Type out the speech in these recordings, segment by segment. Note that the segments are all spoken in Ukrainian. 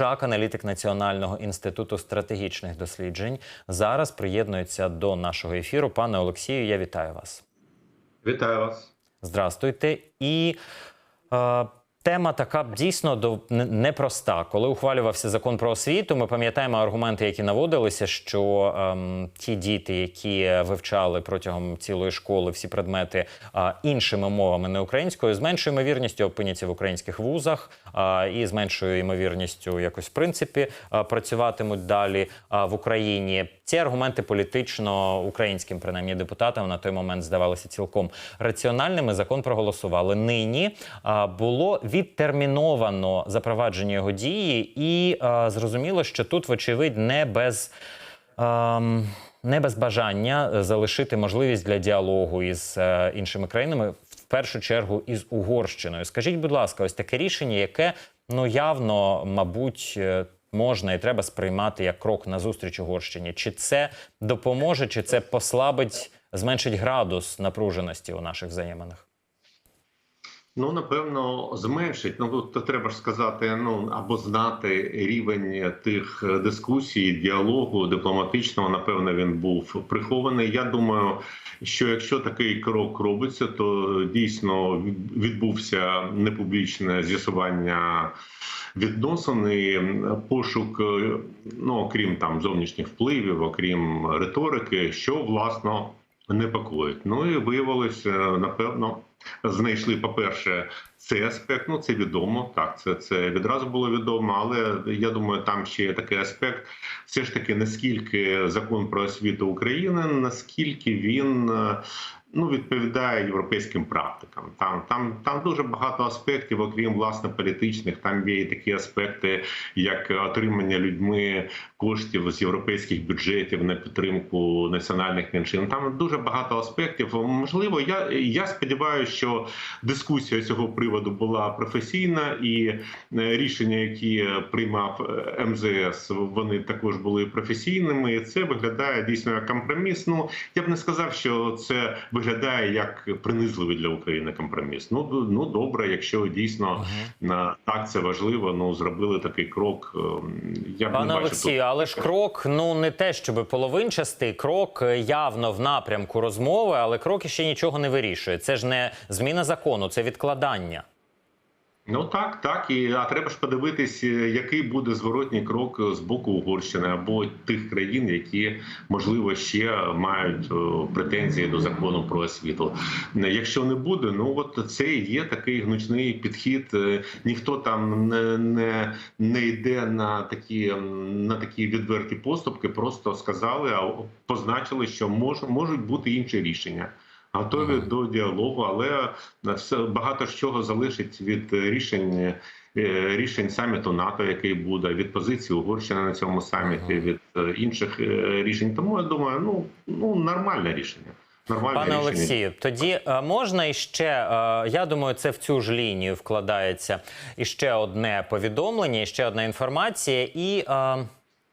Жак, аналітик Національного інституту стратегічних досліджень, зараз приєднується до нашого ефіру. Пане Олексію, я вітаю вас. Вітаю вас. Здрастуйте. І е, тема така дійсно до непроста. Коли ухвалювався закон про освіту, ми пам'ятаємо аргументи, які наводилися, що ем, ті діти, які вивчали протягом цілої школи всі предмети е, іншими мовами, не українською, з меншою ймовірністю опиняться в українських вузах е, і з меншою ймовірністю якось в принципі е, працюватимуть далі е, в Україні. Ці аргументи політично українським, принаймні депутатам на той момент здавалися цілком раціональними. Закон проголосували. Нині а, було відтерміновано запровадження його дії, і а, зрозуміло, що тут, вочевидь, не без. ем, не без бажання залишити можливість для діалогу із е, іншими країнами, в першу чергу із Угорщиною. Скажіть, будь ласка, ось таке рішення, яке ну явно, мабуть, е, можна і треба сприймати як крок назустріч Угорщині. Чи це допоможе, чи це послабить, зменшить градус напруженості у наших взаєминах? Ну напевно зменшить. Ну тут треба ж сказати, ну або знати рівень тих дискусій, діалогу дипломатичного. Напевно, він був прихований. Я думаю, що якщо такий крок робиться, то дійсно відбувся непублічне з'ясування відносин і пошук, е, ну окрім там зовнішніх впливів, окрім риторики, що власно непокоїть. Ну і виявилося, напевно, знайшли, по-перше, цей аспект. Ну це відомо. Так, це це відразу було відомо. Але я думаю, там ще є такий аспект. Все ж таки, наскільки закон про освіту України, наскільки він. е, Ну, відповідає європейським практикам. Там там там дуже багато аспектів, окрім власне політичних. Там є і такі аспекти, як отримання людьми коштів з європейських бюджетів на підтримку національних меншин. Там дуже багато аспектів. Можливо, я я сподіваюся, що дискусія цього приводу була професійна, і е, рішення, які приймав е, МЗС, вони також були професійними. І це виглядає дійсно як компроміс. Ну я б не сказав, що це виглядає як принизливий для України компроміс. Ну ну добре, якщо дійсно на так це важливо. Ну зробили такий крок. ем, Я б Пане не бачив Олексію, але ж крок ну не те, щоб половинчастий, крок е, явно в напрямку розмови, але крок ще нічого не вирішує. Це ж не зміна закону, це відкладання. Ну так, так і а треба ж подивитись, е, який буде зворотній крок з боку Угорщини або тих країн, які можливо ще мають претензії до закону про освіту. Е, Якщо не буде, ну от це і є такий гнучний підхід. Е, Ніхто там не, не, не йде на такі на такі відверті поступки, просто сказали, а позначили, що мож, можуть бути інші рішення готові до діалогу, але все багато з чого залишить від рішень. е, Рішень саміту НАТО, який буде від позиції Угорщини на цьому саміті, від е, інших е, рішень. Тому я думаю, ну ну нормальне рішення. Нормальне Пане рішення. Олексію, тоді е, можна іще, е, я думаю, це в цю ж лінію вкладається іще одне повідомлення, іще одна інформація і.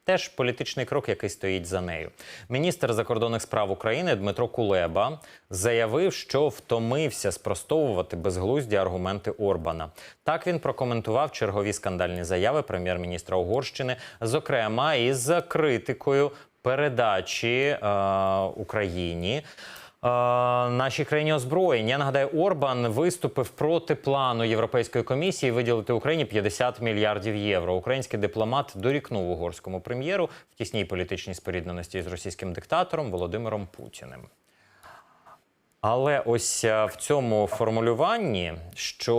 Теж політичний крок, який стоїть за нею. Міністр закордонних справ України Дмитро Кулеба заявив, що втомився спростовувати безглузді аргументи Орбана. Так він прокоментував чергові скандальні заяви прем'єр-міністра Угорщини, зокрема із критикою передачі е, Україні. Е, Нашій країні озброєнь. Я нагадаю, Орбан виступив проти плану Європейської комісії виділити Україні 50 мільярдів євро. Український дипломат дорікнув угорському прем'єру в тісній політичній спорідненості з російським диктатором Володимиром Путіним. Але ось е, в цьому формулюванні, що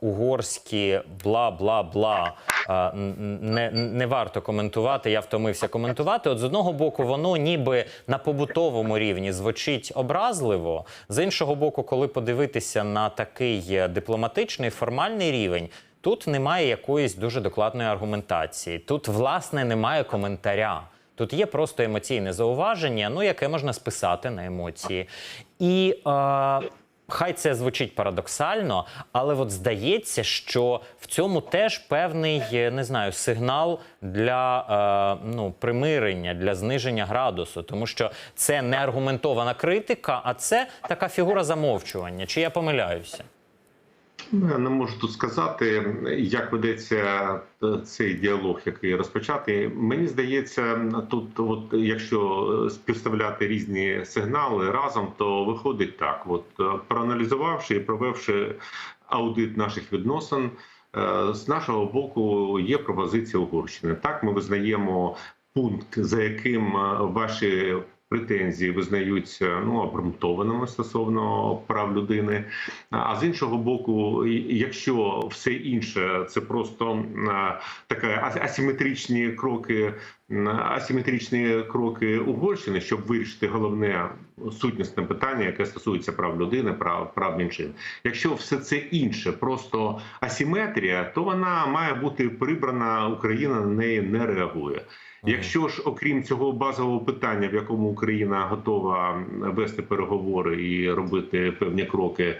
е, угорські бла-бла-бла е, не, не варто коментувати, я втомився коментувати. От з одного боку, воно ніби на побутовому рівні звучить образливо. З іншого боку, коли подивитися на такий е, дипломатичний формальний рівень, тут немає якоїсь дуже докладної аргументації. Тут, власне, немає коментаря. Тут є просто емоційне зауваження, ну яке можна списати на емоції. І е, хай це звучить парадоксально, але от здається, що в цьому теж певний е, не знаю сигнал для е, ну, примирення, для зниження градусу, тому що це не аргументована критика, а це така фігура замовчування. Чи я помиляюся? Ну, не можу тут сказати, як ведеться е, цей діалог, який розпочатий. Мені здається, тут, от якщо е, співставляти різні сигнали разом, то виходить так: от е, проаналізувавши і провівши аудит наших відносин, з нашого боку є пропозиція Угорщини. Так, ми визнаємо пункт, за яким ваші претензії визнаються ну обґрунтованими стосовно прав людини. А з іншого боку, якщо все інше це просто таке ас- асиметричні кроки, асиметричні кроки Угорщини, щоб вирішити головне сутнісне питання, яке стосується прав людини, прав прав меншин. Якщо все це інше, просто асиметрія, то вона має бути прибрана. Україна на неї не реагує. Якщо ж окрім цього базового питання, в якому Україна готова вести переговори і робити певні кроки,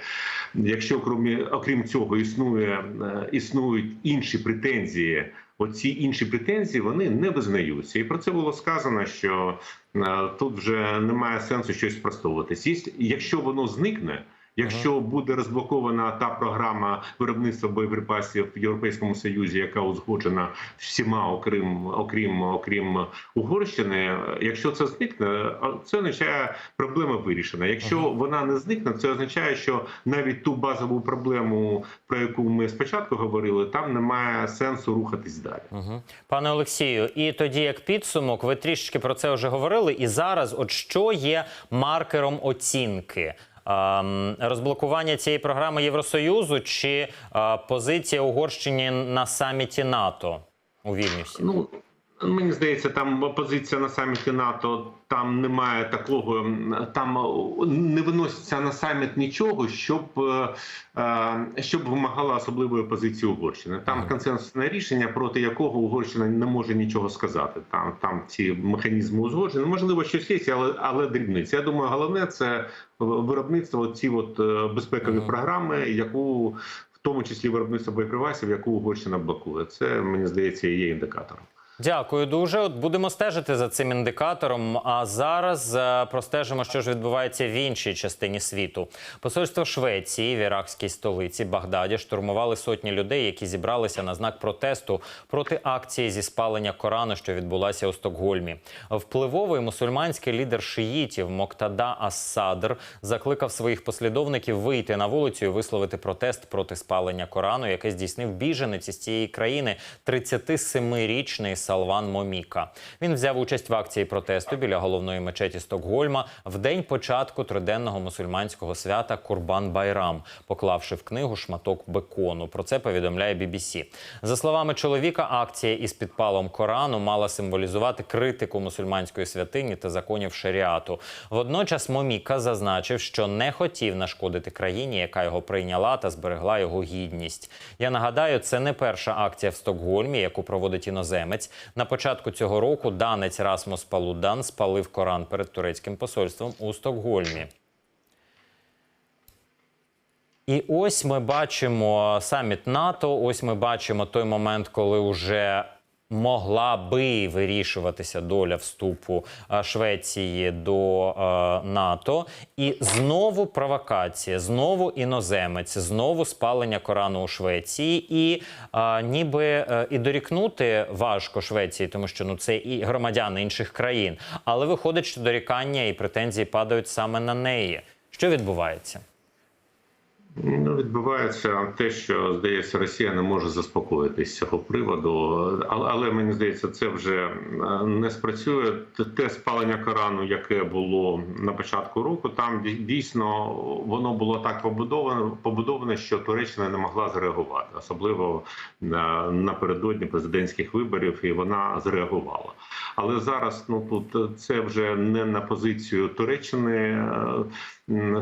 якщо окрім, окрім цього існує е, існують інші претензії, оці інші претензії вони не визнаються, і про це було сказано, що е, тут вже немає сенсу щось спростовуватись. Якщо воно зникне. Якщо буде розблокована та програма виробництва боєприпасів в Європейському Союзі, яка узгоджена всіма, окрім окрім окрім Угорщини, якщо це зникне, це означає проблема вирішена. Якщо вона не зникне, це означає, що навіть ту базову проблему, про яку ми спочатку говорили, там немає сенсу рухатись далі. Угу. Пане Олексію, і тоді як підсумок, ви трішечки про це вже говорили. І зараз, от що є маркером оцінки? Ем, розблокування цієї програми Євросоюзу чи е, позиція Угорщини на саміті НАТО у Вільнюсі? Ну мені здається, там позиція на саміті НАТО. Там немає такого, там е, не виноситься на саміт нічого, щоб е, е, щоб вимагала особливої позиції Угорщини. Там консенсусне рішення, проти якого Угорщина не може нічого сказати. Там там ці механізми узгоджені. Можливо, щось є, але але дрібниці. Я думаю, головне це виробництво ці от безпекові програми, яку в тому числі виробництво боєприпасів, яку Угорщина блокує. Це мені здається є індикатором. Дякую дуже. От будемо стежити за цим індикатором. А зараз е, простежимо, що ж відбувається в іншій частині світу. Посольство Швеції в іракській столиці Багдаді штурмували сотні людей, які зібралися на знак протесту проти акції зі спалення Корану, що відбулася у Стокгольмі. Впливовий мусульманський лідер шиїтів Моктада Ас-Садр закликав своїх послідовників вийти на вулицю і висловити протест проти спалення Корану, яке здійснив біженець із цієї країни 37-річний Салван Моміка. Він взяв участь в акції протесту біля головної мечеті Стокгольма в день початку триденного мусульманського свята Курбан Байрам, поклавши в книгу шматок бекону. Про це повідомляє BBC. За словами чоловіка, акція із підпалом Корану мала символізувати критику мусульманської святині та законів шаріату. Водночас Моміка зазначив, що не хотів нашкодити країні, яка його прийняла та зберегла його гідність. Я нагадаю, це не перша акція в Стокгольмі, яку проводить іноземець. На початку цього року данець Расмус Палудан спалив Коран перед турецьким посольством у Стокгольмі. І ось ми бачимо саміт НАТО. Ось ми бачимо той момент, коли вже могла би вирішуватися доля вступу е, Швеції до е, НАТО. І знову провокація, знову іноземець, знову спалення Корану у Швеції. І е, ніби і дорікнути важко Швеції, тому що ну це і громадяни інших країн. Але виходить, що дорікання і претензії падають саме на неї. Що відбувається? Ну, відбувається те, що здається, Росія не може заспокоїтись з цього приводу, але, але мені здається, це вже е, не спрацює. Те- спалення Корану, яке було на початку року, там дійсно воно було так побудоване, побудоване, що Туреччина не могла зреагувати, особливо на- напередодні президентських виборів, і вона зреагувала. Але зараз ну тут це вже не на позицію Туреччини.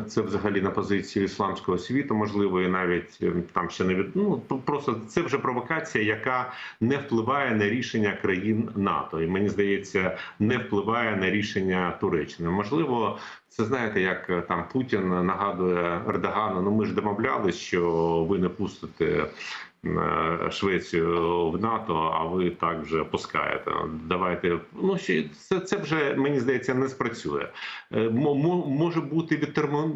Це взагалі на позицію ісламського світу, можливо, і навіть ем, там ще не від ну просто це вже провокація, яка не впливає на рішення країн НАТО, і мені здається, не впливає на рішення Туреччини. Можливо, це знаєте, як е, там Путін нагадує Ердогану. Ну ми ж домовлялись, що ви не пустите Швецію в НАТО, а ви так вже пускаєте. Давайте ну ще це, це вже мені здається не спрацює. Е, мо- мо- Може бути від термо...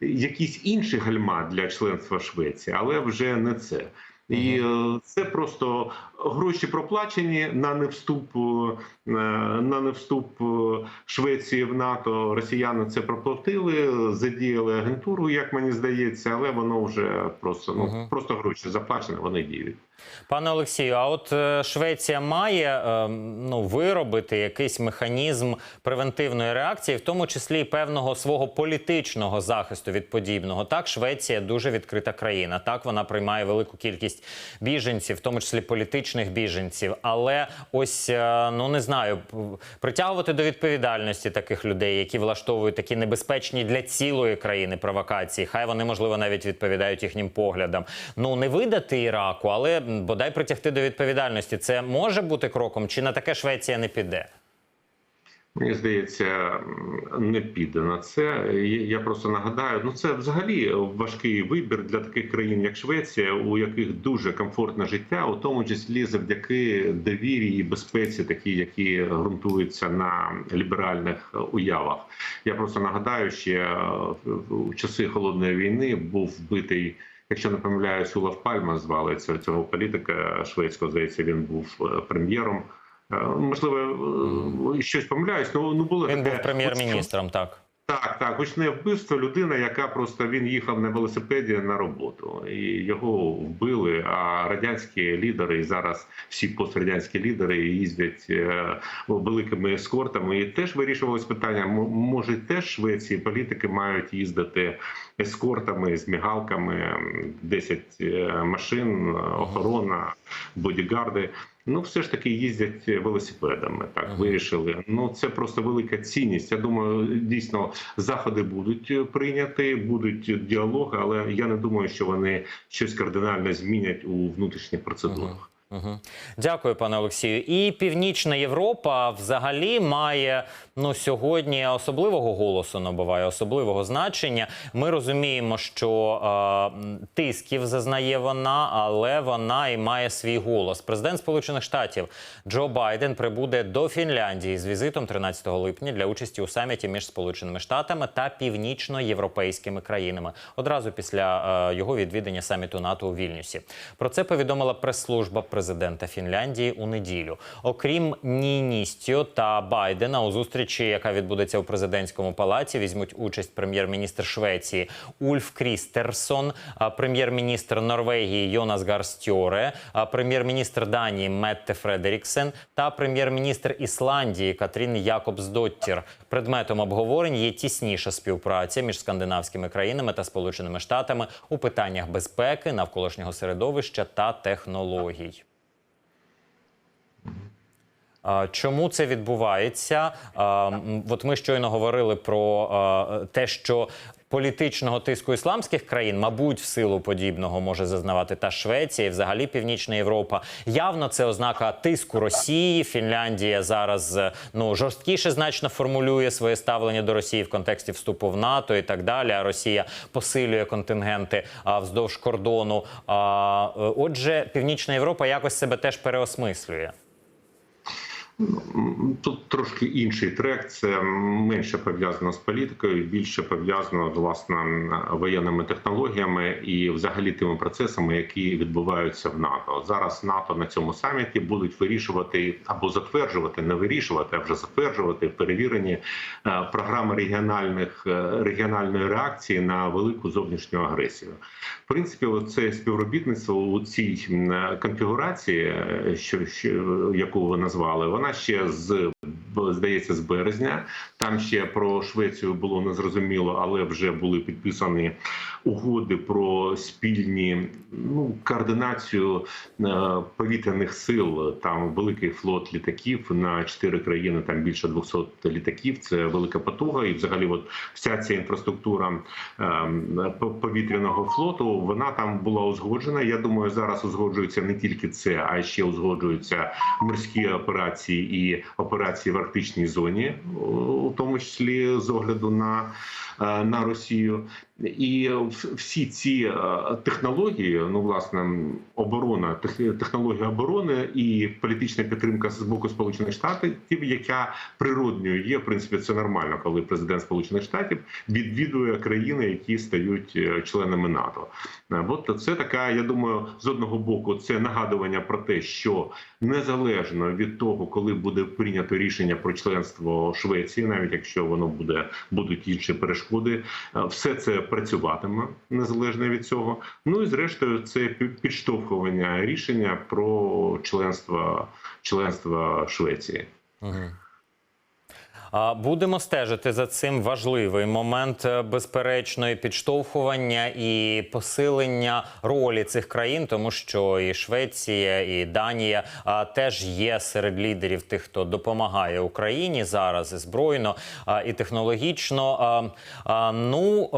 якийсь інший гальма для членства Швеції, але вже не це. І е, це просто гроші проплачені на невступ е, на невступ е, Швеції в НАТО. Росіяни це проплатили, задіяли агентуру, як мені здається, але воно вже просто ну Мгм. просто гроші заплачені, вони діють. Пане Олексію, а от е, Швеція має ну, виробити якийсь механізм превентивної реакції, в тому числі і певного свого політичного захисту від подібного. Так, Швеція дуже відкрита країна. Так, вона приймає велику кількість біженців, в тому числі політичних біженців. Але ось е, ну не знаю, притягувати до відповідальності таких людей, які влаштовують такі небезпечні для цілої країни провокації. Хай вони можливо навіть відповідають їхнім поглядам. Ну не видати Іраку, але бодай притягти до відповідальності. Це може бути кроком, чи на таке Швеція не піде? Мені здається, не піде на це. Я- просто нагадаю, ну це взагалі важкий вибір для таких країн, як Швеція, у яких дуже комфортне життя, у тому числі завдяки довірі і безпеці, такі, які ґрунтуються на ліберальних уявах. Я просто нагадаю, ще в часи холодної війни був вбитий. Якщо не помиляюсь, Улаф Пальма звали цього, цього політика шведського. Здається, він був е, прем'єром. Е, Можливо, е, щось помиляюсь, ну, ну було Він таке. був прем'єр-міністром. Так Так, так, гучне вбивство. Людина, яка просто він їхав на велосипеді на роботу, і його вбили. А радянські лідери і зараз всі пострадянські лідери їздять е, великими ескортами. І теж вирішувалось питання: може теж Швеції політики мають їздити ескортами з мігалками, 10 е, машин, охорона, бодігарди. Ну, все ж таки їздять велосипедами. Так ага. вирішили. Ну це просто велика цінність. Я думаю, дійсно заходи будуть прийняті, будуть діалоги, але я не думаю, що вони щось кардинально змінять у внутрішніх процедурах. Угу. Дякую, пане Олексію. І Північна Європа взагалі має ну сьогодні особливого голосу набуває, особливого значення. Ми розуміємо, що е, тисків зазнає вона, але вона і має свій голос. Президент Сполучених Штатів Джо Байден прибуде до Фінляндії з візитом 13 липня для участі у саміті між Сполученими Штатами та північноєвропейськими країнами. Одразу після е, його відвідання саміту НАТО у Вільнюсі. Про це повідомила прес-служба президента Фінляндії у неділю. Окрім Ніністьо та Байдена у зустрічі, яка відбудеться у президентському палаці, візьмуть участь прем'єр-міністр Швеції Ульф Крістерсон, прем'єр-міністр Норвегії Йонас Гарстьоре, прем'єр-міністр Данії Метте Фредеріксен та прем'єр-міністр Ісландії Катрін Якобсдоттір. Предметом обговорень є тісніша співпраця між скандинавськими країнами та Сполученими Штатами у питаннях безпеки, навколишнього середовища та технологій. Чому це відбувається? От ми щойно говорили про те, що політичного тиску ісламських країн, мабуть, в силу подібного може зазнавати та Швеція, і взагалі Північна Європа. Явно це ознака тиску Росії. Фінляндія зараз е, ну жорсткіше значно формулює своє ставлення до Росії в контексті вступу в НАТО і так далі. А Росія посилює контингенти вздовж кордону. Е, отже, Північна Європа якось себе теж переосмислює. Тут трошки інший трек. Це менше пов'язано з політикою, більше пов'язано з власне воєнними технологіями і взагалі тими процесами, які відбуваються в НАТО. Зараз НАТО на цьому саміті будуть вирішувати або затверджувати, не вирішувати, а вже затверджувати перевірені е, програми регіональних е, регіональної реакції на велику зовнішню агресію. В принципі, це співробітництво у цій конфігурації, е, що, що яку ви назвали, вона ще з здається з березня. Там ще про Швецію було незрозуміло, але вже були підписані угоди про спільні ну координацію е, повітряних сил. Там великий флот літаків на чотири країни. Там більше 200 літаків. Це велика потуга, і взагалі, от вся ця інфраструктура е, по- повітряного флоту. Вона там була узгоджена. Я думаю, зараз узгоджується не тільки це, а ще узгоджуються морські операції і операції в арктичній зоні, у тому числі з огляду на, е, на Росію. І всі ці е, технології, ну власне, оборона, технологія оборони і політична підтримка з боку Сполучених Штатів, яка природньою є, в принципі, це нормально, коли президент Сполучених Штатів відвідує країни, які стають е, членами НАТО. Е, От це така, я думаю, з одного боку, це нагадування про те, що незалежно від того, коли буде прийнято рішення про членство Швеції, навіть якщо воно буде будуть інші перешкоди, все це працюватиме незалежно від цього. Ну і зрештою, це підштовхування рішення про членство членство Швеції. Мгм. Будемо стежити за цим важливий момент е, безперечно і підштовхування і посилення ролі цих країн, тому що і Швеція, і Данія теж є серед лідерів тих, хто допомагає Україні зараз і збройно і технологічно. Ну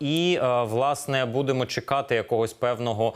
і власне будемо чекати якогось певного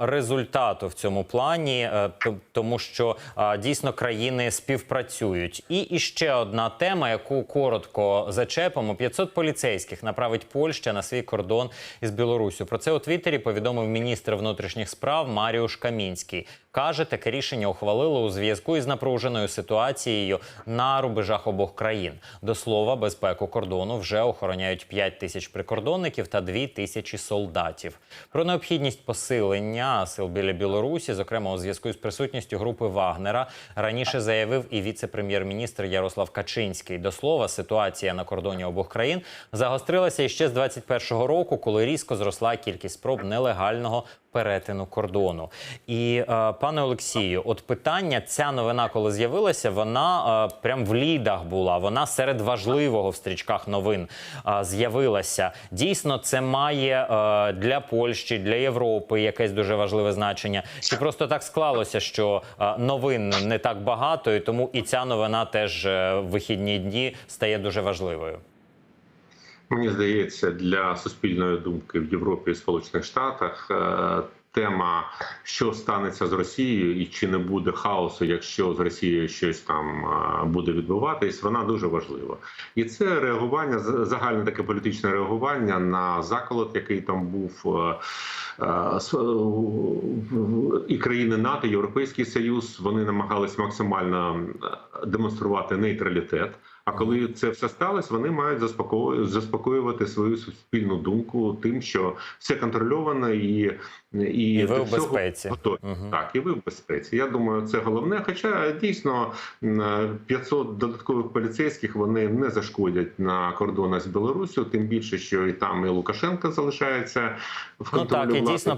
результату в цьому плані, е, тому що дійсно країни співпрацюють. І іще одна тема, яку коротко зачепимо: 500 поліцейських направить Польща на свій кордон із Білорусю. Про це у Твіттері повідомив міністр внутрішніх справ Маріуш Камінський. Каже, таке рішення ухвалили у зв'язку із напруженою ситуацією на рубежах обох країн. До слова, безпеку кордону вже охороняють 5 тисяч прикордонників та 2 тисячі солдатів. Про необхідність посилення сил біля Білорусі, зокрема у зв'язку з присутністю групи Вагнера, раніше заявив і віце-прем'єр-міністр Ярослав Качинський. До слова, ситуація на кордоні обох країн загострилася іще з 21-го року, коли різко зросла кількість спроб нелегального перетину кордону. І е, пане Олексію, от питання, ця новина, коли з'явилася, вона е, прям в лідах була. Вона серед важливого в стрічках новин е, з'явилася. Дійсно, це має для Польщі, для Європи якесь дуже важливе значення. Чи просто так склалося, що новин не так багато, і тому і ця новина теж в вихідні дні стає дуже важливою. Мені здається, для суспільної думки в Європі і Сполучених Штатах е, тема, що станеться з Росією, і чи не буде хаосу, якщо з Росією щось там е, буде відбуватись, вона дуже важлива. І це реагування загальне таке політичне реагування на заколот, який там був. е, І країни НАТО, Європейський Союз вони намагались максимально демонструвати нейтралітет. А коли це все сталося, вони мають заспокою- заспокоювати свою суспільну думку тим, що все контрольовано і, і, І ви в безпеці. готові. Мгм. Так, і ви в безпеці. Я думаю, це головне. Хоча дійсно 500 додаткових поліцейських вони не зашкодять на кордонах з Білоруссю, тим більше, що і там і Лукашенко залишається в Ну контролі так, і дійсно